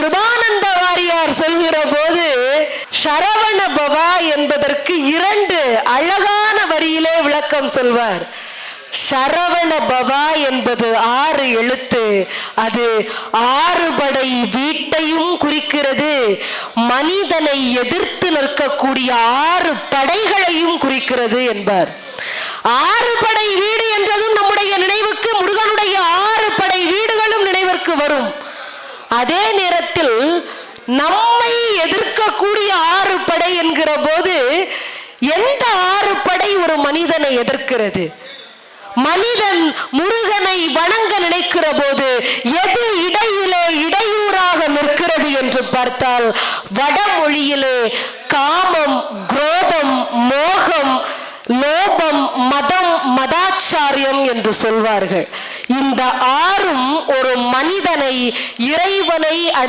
கிருபானந்த வாரியார் சொல்கிற போது சரவண பவா என்பதற்கு இரண்டு அழகான வரியிலே விளக்கம் சொல்வார். சரவண பவா என்பது ஆறு எழுத்து. அது ஆறு படை வீட்டையும் குறிக்கிறது. மனிதனை எதிர்த்து நிற்கக்கூடிய ஆறு படைகளையும் குறிக்கிறது என்பார். ஆறு படை வீடு என்றதும் நம்முடைய நினைவுக்கு முருகனுடைய ஆறு படை வீடுகளும் நினைவிற்கு வரும். அதே நேரத்தில் நம்மை எதிர்க்கக்கூடிய ஆறு படை என்கிற போது எந்த ஆறு படை ஒரு மனிதனை எதிர்க்கிறது? மனிதன் முருகனை வணங்க நினைக்கிற போது எது இடையிலே இடையூறாக நிற்கிறது என்று பார்த்தால் வடமொழியிலே காமம் குரோதம் மோகம் லோபம் மதம் மதாச்சாரியம் என்று சொல்வார்கள். இந்த ஆறும் ஒரு மனிதனை இறைவனை அடை